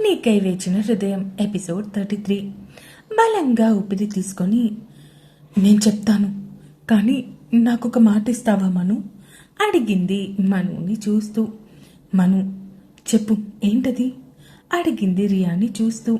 నీకై వేచిన హృదయం episode thirty three. బలంగా ఊపిరి తీసుకొని నేను చెప్తాను కానీ నాకు ఒక మాట ఇస్తావా మను? అడిగింది మనుని చూస్తూ. మను చెప్పు ఏంటది? అడిగింది రియాని చూస్తూ.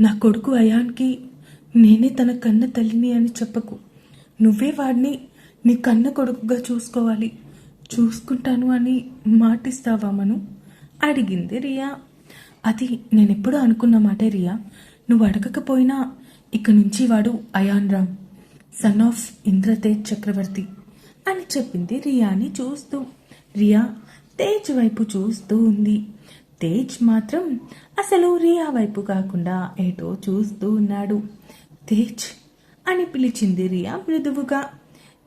నా కొడుకు అయాన్కి నేనే తన కన్న తల్లిని అని చెప్పకు. నువ్వే వాడిని నీ కన్న కొడుకుగా చూసుకోవాలి. చూసుకుంటాను అని మాటిస్తావా మను? అడిగింది రియా. అది నేనెప్పుడూ అనుకున్న మాటే రియా. నువ్వు అడగకపోయినా ఇక నుంచి వాడు అయాన్ రామ్ సన్ ఆఫ్ ఇంద్రతేజ్ చక్రవర్తి అని చెప్పింది రియాని చూస్తూ. రియా తేజ్ వైపు చూస్తూ ఉంది. తేజ్ మాత్రం అసలు రియా వైపు కాకుండా ఏటో చూస్తూ ఉన్నాడు. తేజ్ అని పిలిచింది రియా మృదువుగా.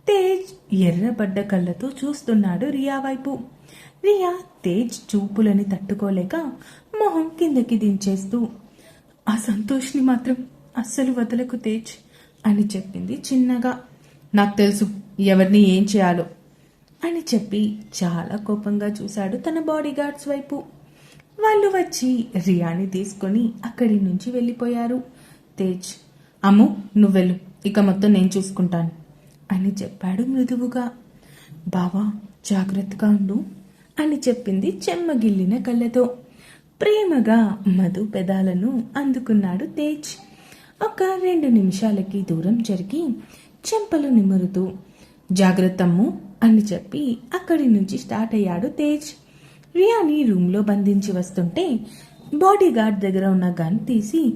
తేజ్ ఎర్రబడ్డ కళ్ళతో చూస్తున్నాడు రియా వైపు. రియా తేజ్ చూపులని తట్టుకోలేక మొహం కిందకి దించేస్తూ ఆ సంతోష్ని మాత్రం అస్సలు వదలకు తేజ్ అని చెప్పింది చిన్నగా. నాకు తెలుసు ఎవరిని ఏం చేయాలో అని చెప్పి చాలా కోపంగా చూశాడు తన బాడీ గార్డ్స్ వైపు. వాళ్ళు వచ్చి రియాని తీసుకొని అక్కడి నుంచి వెళ్ళిపోయారు. తేజ్ అమ్ము నువ్వెళ్ళు ఇక మొత్తం నేను చూసుకుంటాను అని చెప్పాడు మృదువుగా. బావా జాగ్రత్తగా ఉండు అని చెప్పింది చెమ్మగిల్లిన కళ్ళతో. ప్రేమగా మధు పెదాలను అందుకున్నాడు తేజ్. ఒక రెండు నిమిషాలకి దూరం జరిగి చెంపలు నిమురుతూ జాగ్రత్తమ్ము అని చెప్పి అక్కడి నుంచి స్టార్ట్ అయ్యాడు తేజ్. రియాని రూమ్లో బంధించి వస్తుంటే బాడీ గార్డ్ దగ్గర ఉన్న గన్ తీసి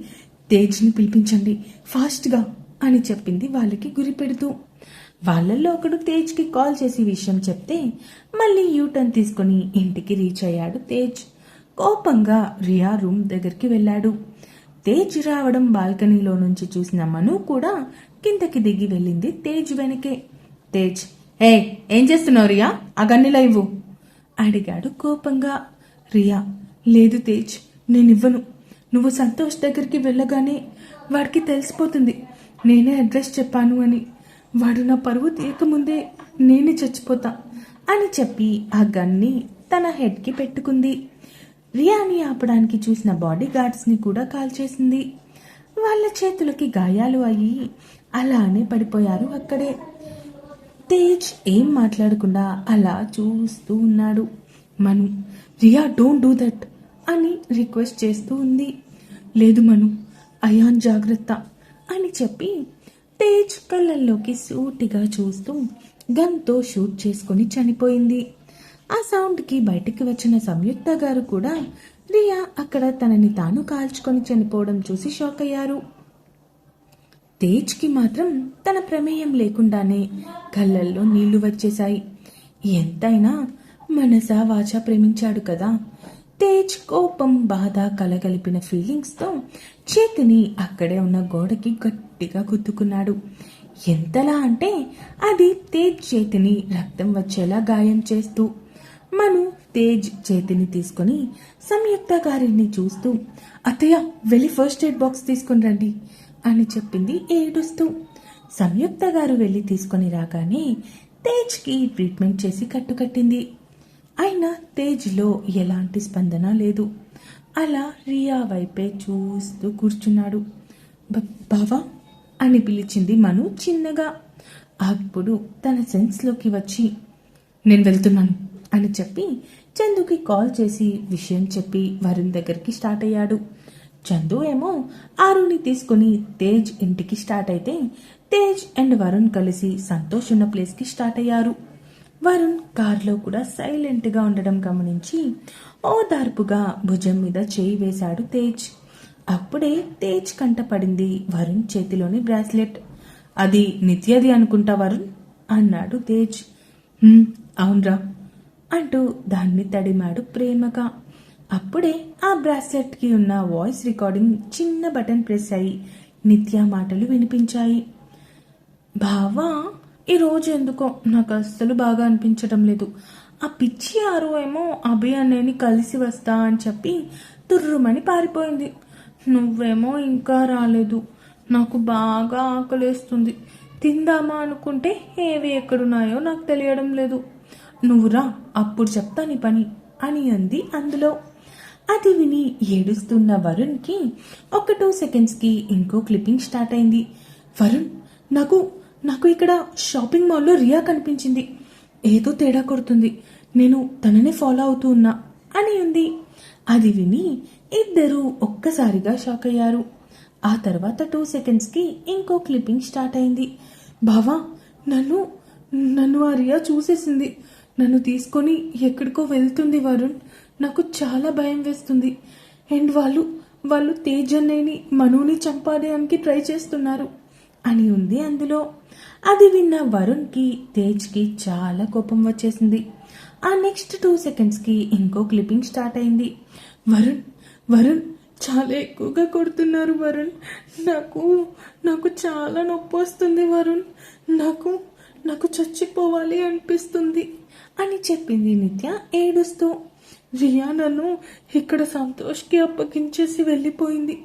తేజ్ని పిలిపించండి ఫాస్ట్గా అని చెప్పింది వాళ్ళకి గురి పెడుతూ. వాళ్ళల్లో ఒకడు తేజ్కి కాల్ చేసి విషయం చెప్తే మళ్ళీ యూటర్న్ తీసుకుని ఇంటికి రీచ్ అయ్యాడు తేజ్. కోపంగా రియా రూమ్ దగ్గరికి వెళ్ళాడు. తేజ్ రావడం బాల్కనీలో నుంచి చూసిన మను కూడా కిందకి దిగి వెళ్ళింది తేజ్ వెనకే. తేజ్ ఏ ఏం చేస్తున్నావు రియా? ఆ గన్నిలా ఇవ్వు? అడిగాడు కోపంగా. రియా లేదు తేజ్ నేనివ్వను. నువ్వు సంతోష్ దగ్గరికి వెళ్ళగానే వాడికి తెలిసిపోతుంది. నేనే అడ్రస్ చెప్పాను అని. వాడు నా పరువు తీయకముందే నేనే చచ్చిపోతా అని చెప్పి ఆ గన్ని తన హెడ్కి పెట్టుకుంది. రియాని ఆపడానికి చూసిన బాడీ గార్డ్స్ని కూడా కాల్ చేసింది వాళ్ళ చేతులకి గాయాలు అయ్యి అలానే పడిపోయారు అక్కడే. తేజ్ ఏం మాట్లాడకుండా అలా చూస్తూ ఉన్నాడు. Manu Riya don't do that అని రిక్వెస్ట్ చేస్తూ ఉంది. లేదు మను అయాన్ జాగ్రత్త అని చెప్పి తేజ్ కళ్ళల్లోకి సూటిగా చూస్తూ గన్తో షూట్ చేసుకుని చనిపోయింది. ఆ సౌండ్కి బయటికి వచ్చిన సంయుక్త గారు కూడా రియా అక్కడ తనని తాను కాల్చుకొని చనిపోవడం చూసి షాక్ అయ్యారు తేజ్కి మాత్రం తన ప్రమేయం లేకుండానే కళ్ళల్లో నీళ్ళు వచ్చేశాయి. ఎంతైనా మనసా వాచ ప్రేమించాడు కదా. తేజ్ కోపం బాధ కలగలిపిన ఫీలింగ్స్తో చేతిని అక్కడే ఉన్న గోడకి గట్టిగా గుద్దుకున్నాడు. ఎంతలా అంటే అది తేజ్ చేతిని రక్తం వచ్చేలా గాయం చేస్తూ మను తేజ్ చేతిని తీసుకుని సంయుక్త గారిని చూస్తూ అత్తయ్య వెళ్ళి ఫస్ట్ ఎయిడ్ బాక్స్ తీసుకుని రండి అని చెప్పింది ఏడుస్తూ. సంయుక్త గారు వెళ్ళి తీసుకొని రాగానే తేజ్కి ట్రీట్మెంట్ చేసి కట్టుకట్టింది అయినా తేజ్లో ఎలాంటి స్పందన లేదు. అలా రియా వైపే చూస్తూ కూర్చున్నాడు. బావా అని పిలిచింది మను చిన్నగా. అప్పుడు తన సెన్స్లోకి వచ్చి నేను వెళ్తున్నాను. అని చెప్పి చందుకి కాల్ చేసి విషయం చెప్పి వరుణ్ దగ్గరికి స్టార్ట్ అయ్యాడు. చందు ఏమో ఆరుని తీసుకుని తేజ్ ఇంటికి స్టార్ట్ అయితే తేజ్ అండ్ వరుణ్ కలిసి సంతోష్ ఉన్న ప్లేస్కి స్టార్ట్ అయ్యారు. వరుణ్ కార్లో కూడా సైలెంట్గా ఉండడం గమనించి ఓదార్పుగా భుజం మీద చేయి వేశాడు తేజ్. అప్పుడే తేజ్ కంట పడింది వరుణ్ చేతిలోని బ్రాస్లెట్ అది నిత్యది అనుకుంటా వరుణ్ అన్నాడు తేజ్. అవునరా. అంటూ దాన్ని తడిమాడు ప్రేమగా. అప్పుడే ఆ బ్రాస్లెట్కి ఉన్న వాయిస్ రికార్డింగ్ చిన్న బటన్ ప్రెస్ అయి నిత్య మాటలు వినిపించాయి. బావా ఈరోజు ఎందుకో నాకు అస్సలు బాగా అనిపించడం లేదు. ఆ పిచ్చి ఆరు ఏమో అభి అన్నయ్యని కలిసి వస్తా అని చెప్పి తుర్రుమని పారిపోయింది. నువ్వేమో ఇంకా రాలేదు. నాకు బాగా ఆకలేస్తుంది. తిందామా అనుకుంటే ఏవి ఎక్కడున్నాయో నాకు తెలియడం లేదు. నువ్వు రా అప్పుడు చెప్తా నీ పని అని అంది అందులో. అది విని ఏడుస్తున్న వరుణ్కి ఒక టూ సెకండ్స్కి ఇంకో క్లిప్పింగ్ స్టార్ట్ అయింది. వరుణ్ నాకు నాకు ఇక్కడ షాపింగ్ మాల్లో రియా కనిపించింది. ఏదో తేడా కొడుతుంది. నేను తననే ఫాలో అవుతూ ఉన్నా అని ఉంది అది విని ఇద్దరూ ఒక్కసారిగా షాక్ అయ్యారు. ఆ తర్వాత టూ సెకండ్స్కి ఇంకో క్లిప్పింగ్ స్టార్ట్ అయింది. బావా నన్ను నన్ను ఆ రియా చూసేసింది. నన్ను తీసుకొని ఎక్కడికో వెళ్తుంది వరుణ్. నాకు చాలా భయం వేస్తుంది. అండ్ వాళ్ళు వాళ్ళు తేజ్ అన్నయ్యని మనుని చంపాడడానికి ట్రై చేస్తున్నారు. అని ఉంది అందులో. అది విన్న వరుణ్కి తేజ్కి చాలా కోపం వచ్చేసింది. ఆ నెక్స్ట్ టూ సెకండ్స్కి ఇంకో క్లిప్పింగ్ స్టార్ట్ అయింది. వరుణ్ వరుణ్ చాలా ఎక్కువగా కొడుతున్నారు వరుణ్. నాకు నాకు చాలా నొప్పి వస్తుంది వరుణ్. నాకు నాకు చచ్చిపోవాలి అనిపిస్తుంది. అని చెప్పింది నిత్య ఏడుస్తూ. రియా నన్ను ఇక్కడ సంతోష్కి అప్పగించేసి వెళ్ళిపోయింది.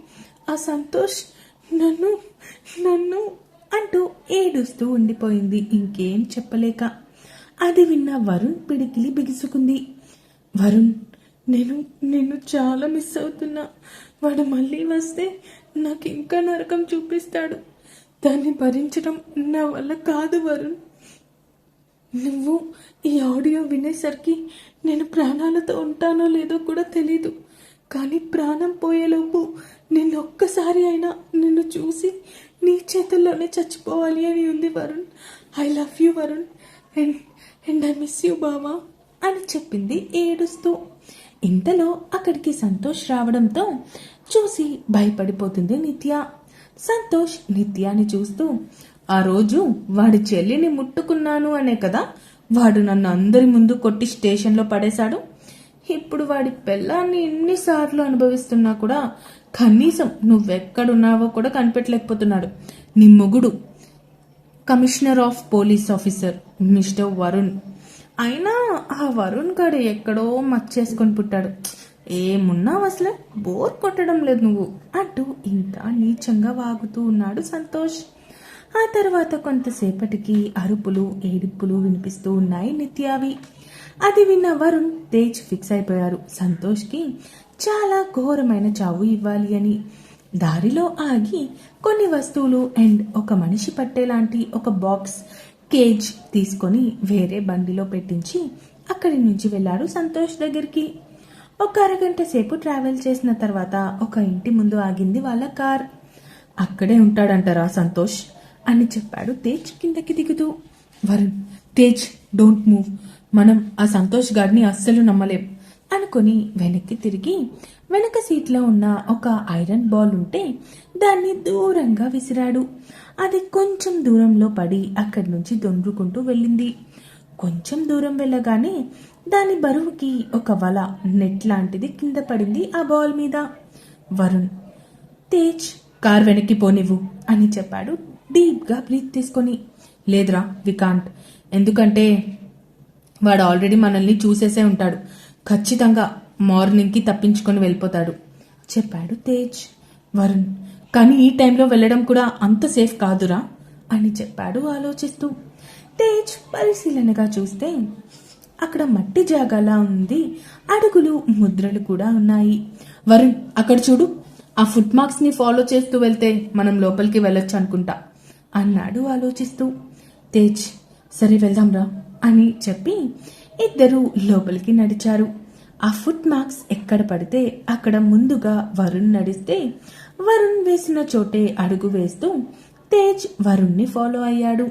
ఆ సంతోష్ నన్ను నన్ను అంటూ ఏడుస్తూ ఉండిపోయింది. ఇంకేం చెప్పలేక. అది విన్న వరుణ్ పిడికిలి బిగుసుకుంది. వరుణ్ నేను నేను చాలా మిస్ అవుతున్నా. వాడు మళ్ళీ వస్తే నాకు ఇంకా నరకం చూపిస్తాడు. దాన్ని భరించడం నా వల్ల కాదు వరుణ్. నువ్వు ఈ ఆడియో వినేసరికి నేను ప్రాణాలతో ఉంటానో లేదో కూడా తెలీదు. కానీ ప్రాణం పోయేలోపు నేను ఒక్కసారి అయినా నిన్ను చూసి నీ చేతుల్లోనే చచ్చిపోవాలి అని ఉంది Varun. I love you Varun. And and I miss you బావా అని చెప్పింది ఏడుస్తూ. ఇంతలో అక్కడికి సంతోష్ రావడంతో చూసి భయపడిపోతుంది నిత్య. సంతోష్ నిత్యాని చూస్తూ ఆ రోజు వాడి చెల్లిని ముట్టుకున్నాను అనే కదా? వాడు నన్ను అందరి ముందు కొట్టి స్టేషన్లో పడేశాడు. ఇప్పుడు వాడి పెళ్ళాన్ని ఎన్నిసార్లు అనుభవిస్తున్నా కూడా కనీసం నువ్వెక్కడున్నావో కూడా కనిపెట్టలేకపోతున్నాడు. నీ మొగుడు. Commissioner of police officer mister Varun. అయినా ఆ వరుణ్ గడు ఎక్కడో మచ్చేసుకొని పుట్టాడు. ఏమున్నావు అసలు? బోర్ కొట్టడం లేదు నువ్వు. అంటూ ఇంకా నీచంగా వాగుతూ ఉన్నాడు సంతోష్. ఆ తర్వాత కొంతసేపటికి అరుపులు ఏడుపులు వినిపిస్తూ ఉన్నాయి నిత్యావి. అది విన్న వరుణ్ తేజ్ ఫిక్స్ అయిపోయారు. సంతోష్కి చాలా ఘోరమైన చావు ఇవ్వాలి అని. దారిలో ఆగి కొన్ని వస్తువులు అండ్ ఒక మనిషి పట్టేలాంటి ఒక బాక్స్ కేజ్ తీసుకొని వేరే బండిలో పెట్టించి అక్కడి నుంచి వెళ్ళాడు సంతోష్ దగ్గరికి. ఒక అరగంట సేపు ట్రావెల్ చేసిన తర్వాత ఒక ఇంటి ముందు ఆగింది వాళ్ళ కార్. అక్కడే ఉంటాడంటారా సంతోష్? అని చెప్పాడు. తేజ్ కిందకి దిగుతూ వరుణ్ తేజ్ డోంట్ మూవ్. మనం ఆ సంతోష్ గారిని అస్సలు నమ్మలేం అనుకుని వెనక్కి తిరిగి వెనక సీట్లో ఉన్న ఒక ఐరన్ బాల్ ఉంటే దాన్ని దూరంగా విసిరాడు. అది కొంచెం దూరంలో పడి అక్కడి నుంచి దొండ్రుకుంటూ వెళ్ళింది. కొంచెం దూరం వెళ్ళగానే దాని బరువుకి ఒక వల నెట్ లాంటిది కింద పడింది ఆ బాల్ మీద. వరుణ్ తేజ్ కార్ వెనక్కి పోనివ్వు అని చెప్పాడు డీప్గా బ్రీత్ తీసుకొని లేదురా వికాంట్ ఎందుకంటే వాడు ఆల్రెడీ మనల్ని చూసేసే ఉంటాడు. ఖచ్చితంగా మార్నింగ్కి తప్పించుకొని వెళ్ళిపోతాడు. చెప్పాడు తేజ్. వరుణ్ కానీ ఈ టైంలో వెళ్ళడం కూడా అంత సేఫ్ కాదురా? అని చెప్పాడు ఆలోచిస్తూ. తేజ్ పరిశీలనగా చూస్తే అక్కడ మట్టి జాగాలా ఉంది. అడుగులు ముద్రలు కూడా ఉన్నాయి. వరుణ్ అక్కడ చూడు. ఆ ఫుట్ మార్క్స్ని ఫాలో చేస్తూ వెళ్తే మనం లోపలికి వెళ్ళొచ్చు అనుకుంటా. అన్నాడు ఆలోచిస్తూ. తేజ్ సరే వెళ్దాంరా అని చెప్పి ఇద్దరు లోపలికి నడిచారు. ఆ ఫుట్ మార్క్స్ ఎక్కడ పడితే అక్కడ ముందుగా వరుణ్ నడిస్తే వరుణ్ వేసిన చోటే అడుగు వేస్తూ తేజ్ వరుణ్ణి ఫాలో అయ్యాడు.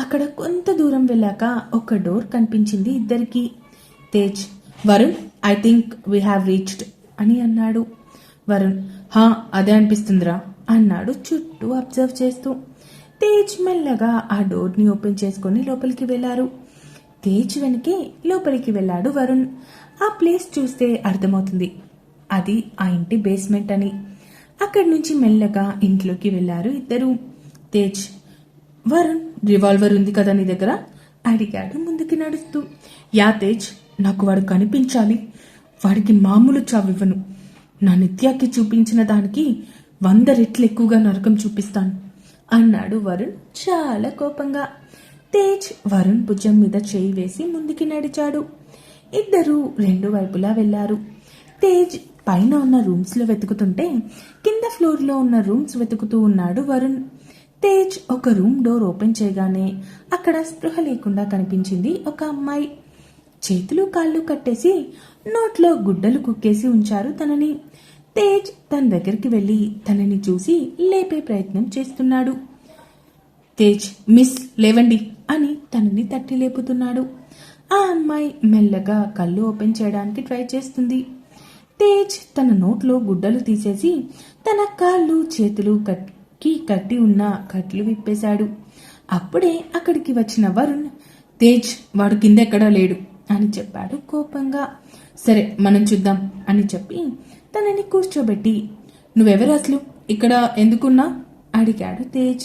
అక్కడ కొంత దూరం వెళ్ళాక ఒక డోర్ కనిపించింది ఇద్దరికి. Tej Varun I think we have reached అని అన్నాడు. వరుణ్ హా అదే అనిపిస్తుందిరా అన్నాడు చుట్టూ అబ్జర్వ్ చేస్తూ. తేజ్ మెల్లగా ఆ డోర్ని ఓపెన్ చేసుకొని లోపలికి వెళ్ళారు. తేజ్ వెనకే లోపలికి వెళ్ళాడు వరుణ్. ఆ ప్లేస్ చూస్తే అర్థమవుతుంది. అది ఆ ఇంటి బేస్మెంట్ అని. అక్కడి నుంచి మెల్లగా ఇంట్లోకి వెళ్ళారు ఇద్దరు. తేజ్ వరుణ్ రివాల్వర్ ఉంది కదా నీ దగ్గర? అడిగాడు ముందుకి నడుస్తూ. యా తేజ్ నాకు వాడు కనిపించాలి. వాడికి మామూలు చావివ్వను. నా నిత్యాకి చూపించిన దానికి వంద రెట్లు ఎక్కువగా నరకం చూపిస్తాను. అన్నాడు వరుణ్ చాలా కోపంగా. తేజ్ వరుణ్ భుజం మీద చేయి వేసి ముందుకి నడిచాడు. ఇద్దరూ రెండు వైపులా వెళ్ళారు తేజ్ పైన ఉన్న రూమ్స్లో వెతుకుతుంటే కింద ఫ్లోర్లో ఉన్న రూమ్స్ వెతుకుతూ ఉన్నాడు వరుణ్. తేజ్ ఒక రూమ్ డోర్ ఓపెన్ చేయగానే అక్కడ స్పృహ లేకుండా కనిపించింది ఒక అమ్మాయి. చేతులు కాళ్ళు కట్టేసి నోట్లో గుడ్డలు కుక్కేసి ఉంచారు తనని. తేజ్ తన దగ్గరికి వెళ్ళి తనని చూసి లేపే ప్రయత్నం చేస్తున్నాడు. తేజ్ మిస్ లేవండి అని తనని తట్టి లేపుతున్నాడు. ఆ అమ్మాయి మెల్లగా కళ్ళు ఓపెన్ చేయడానికి ట్రై చేస్తుంది. తేజ్ తన నోట్లో గుడ్డలు తీసేసి తన కాళ్ళు చేతులు కట్టి కట్టి ఉన్న కట్లు విప్పేశాడు. అప్పుడే అక్కడికి వచ్చిన వరుణ్ తేజ్ వాడు కిందెక్కడా లేడు అని చెప్పాడు కోపంగా. సరే మనం చూద్దాం అని చెప్పి తనని కూర్చోబెట్టి నువ్వెవరు అసలు? ఇక్కడ ఎందుకున్నా? అడిగాడు తేజ్.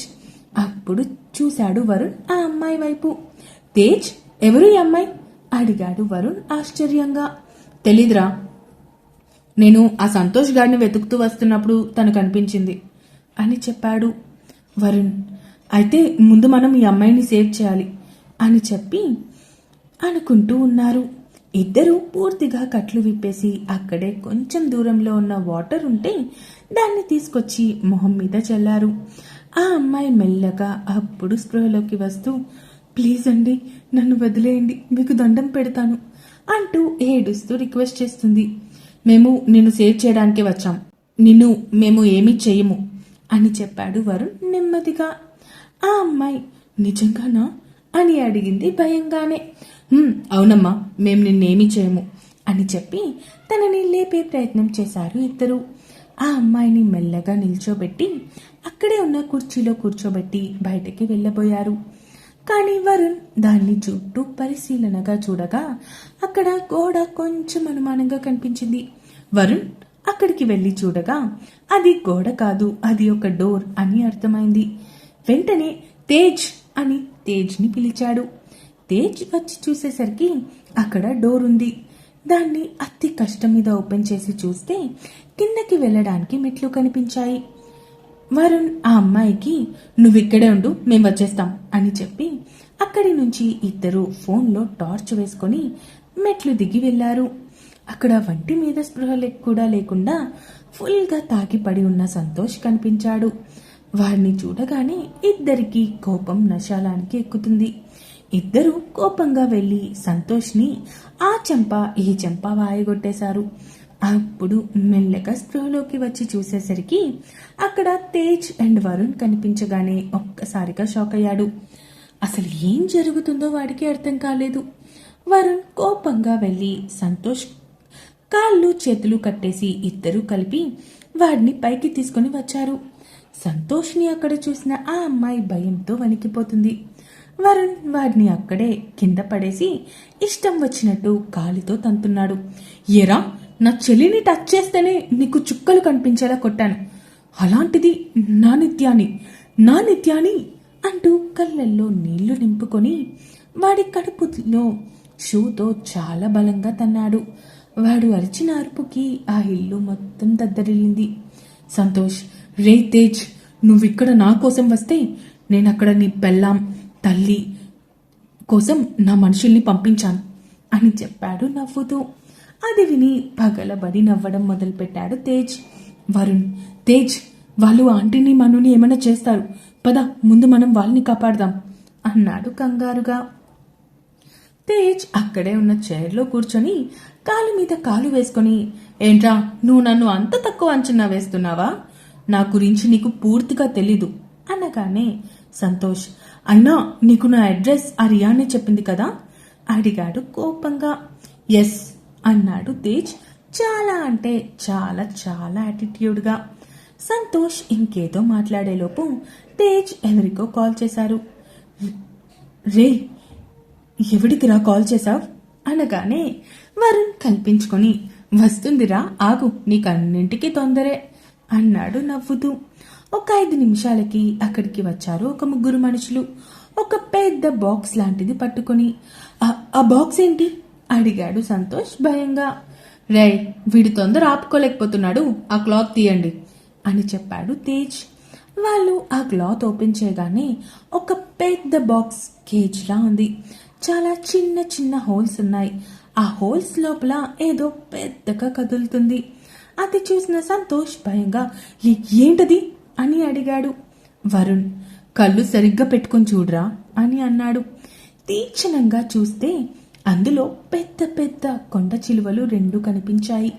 అప్పుడు చూశాడు వరుణ్ ఆ అమ్మాయి వైపు. తేజ్ ఎవరు ఈ అమ్మాయి? అడిగాడు వరుణ్ ఆశ్చర్యంగా. తెలీదురా. నేను ఆ సంతోష్ గారిని వెతుకుతూ వస్తున్నప్పుడు తను కనిపించింది అని చెప్పాడు వరుణ్. అయితే ముందు మనం ఈ అమ్మాయిని సేవ్ చేయాలి అని చెప్పి అనుకుంటూ ఉన్నారు. ఇద్దరూ పూర్తిగా కట్లు విప్పేసి అక్కడే కొంచెం దూరంలో ఉన్న వాటర్ ఉంటే దాన్ని తీసుకొచ్చి మొహం మీద చల్లారు. ఆ అమ్మాయి మెల్లగా అప్పుడు స్పృహలోకి వస్తూ ప్లీజ్ అండి నన్ను వదిలేయండి మీకు దండం పెడతాను అంటూ ఏడుస్తూ రిక్వెస్ట్ చేస్తుంది. మేము నిన్ను సేవ్ చేయడానికి వచ్చాం. నిన్ను మేము ఏమీ చేయము అని చెప్పాడు వరుణ్ నెమ్మదిగా. ఆ అమ్మాయి నిజంగానా? అని అడిగింది భయంగానే. అవునమ్మా మేము నిన్నేమీ చేయము అని చెప్పి తనని లేపే ప్రయత్నం చేశారు ఇద్దరు. ఆ అమ్మాయిని మెల్లగా నిల్చోబెట్టి అక్కడే ఉన్న కుర్చీలో కూర్చోబెట్టి బయటకి వెళ్ళబోయారు. కానీ వరుణ్ దాన్ని చుట్టూ పరిశీలనగా చూడగా అక్కడ గోడ కొంచెం అనుమానంగా కనిపించింది. వరుణ్ అక్కడికి వెళ్ళి చూడగా అది గోడ కాదు అది ఒక డోర్ అని అర్థమైంది. వెంటనే తేజ్ అని తేజ్ని పిలిచాడు. తేజ్ వచ్చి చూసేసరికి అక్కడ డోర్ ఉంది దాన్ని అతి కష్టం మీద ఓపెన్ చేసి చూస్తే కిందకి వెళ్ళడానికి మెట్లు కనిపించాయి. వరుణ్ ఆ అమ్మాయికి నువ్వు ఇక్కడే ఉండు మేము వచ్చేస్తాం అని చెప్పి అక్కడి నుంచి ఇద్దరు ఫోన్లో టార్చ్ వేసుకొని మెట్లు దిగి వెళ్ళారు అక్కడ వంటి మీద స్పృహ కూడా లేకుండా ఫుల్గా తాకిపడి ఉన్న సంతోష్ కనిపించాడు. వారిని చూడగానే ఇద్దరికి కోపం నశాలానికి ఎక్కుతుంది. ఇద్దరూ కోపంగా వెళ్ళి సంతోష్ని ఆ చెంప ఈ చెంప వాయగొట్టేశారు. అప్పుడు మెల్లగా స్పృహలోకి వచ్చి చూసేసరికి అక్కడ తేజ్ అండ్ వరుణ్ కనిపించగానే ఒక్కసారిగా షాక్ అయ్యాడు. అసలు ఏం జరుగుతుందో వాడికి అర్థం కాలేదు. వరుణ్ కోపంగా వెళ్ళి సంతోష్ కాళ్ళు చేతులు కట్టేసి ఇద్దరూ కలిపి వాడిని పైకి తీసుకొని వచ్చారు. సంతోష్ని అక్కడ చూసిన ఆ అమ్మాయి భయంతో వణికిపోతుంది. వరుణ్ వాడిని అక్కడే కింద పడేసి ఇష్టం వచ్చినట్టు కాలితో తంతున్నాడు. ఏరా నా చెల్లిని టచ్ చేస్తేనే నీకు చుక్కలు కనిపించేలా కొట్టాను. అలాంటిది నా నిత్యాని నా నిత్యాని అంటూ కళ్ళల్లో నీళ్ళు నింపుకొని వాడి కడుపులో షూతో చాలా బలంగా తన్నాడు. వాడు అరిచిన అరుపుకి ఆ ఇల్లు మొత్తం దద్దరిల్లింది. సంతోష్ రే తేజ్ నువ్విక్కడ నా కోసం వస్తే నేనక్కడ నీ పెళ్ళాం. తల్లి కోసం నా మనుషుల్ని పంపించాను అని చెప్పాడు నవ్వుతూ. అది విని పగలబడి నవ్వడం మొదలుపెట్టాడు తేజ్. వరుణ్ తేజ్ వాళ్ళు ఆంటీని మనుని ఏమైనా చేస్తారు. పద ముందు మనం వాళ్ళని కాపాడదాం అన్నాడు కంగారుగా. తేజ్ అక్కడే ఉన్న చైర్లో కూర్చొని కాలు మీద కాలు వేసుకొని ఏంట్రా నువ్వు నన్ను అంత తక్కువ అంచనా వేస్తున్నావా? నా గురించి నీకు పూర్తిగా తెలీదు అనగానే సంతోష్ అయినా నీకు నా అడ్రస్ ఆ రియానే చెప్పింది కదా? అడిగాడు కోపంగా. ఎస్ అన్నాడు తేజ్ చాలా అంటే చాలా చాలా యాటిట్యూడ్గా సంతోష్ ఇంకేదో మాట్లాడేలోపు తేజ్ ఎవరికో కాల్ చేశారు. రే ఎవడికిరా కాల్ చేశావు? అనగానే వరుణ్ కల్పించుకొని వస్తుందిరా ఆగు నీకన్నింటికి తొందరే అన్నాడు నవ్వుతూ. ఒక ఐదు నిమిషాలకి అక్కడికి వచ్చారు ఒక ముగ్గురు మనుషులు. ఒక పెద్ద బాక్స్ లాంటిది పట్టుకొని. "ఆ- బాక్స్ ఏంటి? అడిగాడు సంతోష్ భయంగా. రే వీడి తొందర ఆపుకోలేకపోతున్నాడు. ఆ క్లాత్ తీయండి అని చెప్పాడు తేజ్. వాళ్ళు ఆ క్లాత్ ఓపెన్ చేయగానే ఒక పెద్ద బాక్స్ కేజ్లా ఉంది. చాలా చిన్న చిన్న హోల్స్ ఉన్నాయి. ఆ హోల్స్ లోపల ఏదో పెద్దగా కదులుతుంది. అది చూసిన సంతోష్ భయంగా ఏంటది? అని అడిగాడు. వరుణ్ కళ్ళు సరిగ్గా పెట్టుకొని చూడరా అని అన్నాడు. తీక్షణంగా చూస్తే అందులో పెద్ద పెద్ద కొండ చిలువలు రెండు కనిపించాయి.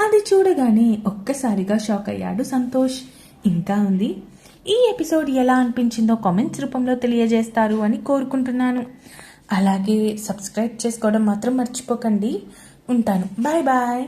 అది చూడగానే ఒక్కసారిగా షాక్ అయ్యాడు సంతోష్. ఇంకా ఉంది? ఈ ఎపిసోడ్ ఎలా అనిపించిందో కామెంట్స్ రూపంలో తెలియజేస్తారు అని కోరుకుంటున్నాను. అలాగే సబ్స్క్రైబ్ చేసుకోవడం మాత్రం మర్చిపోకండి. ఉంటాను. Bye bye.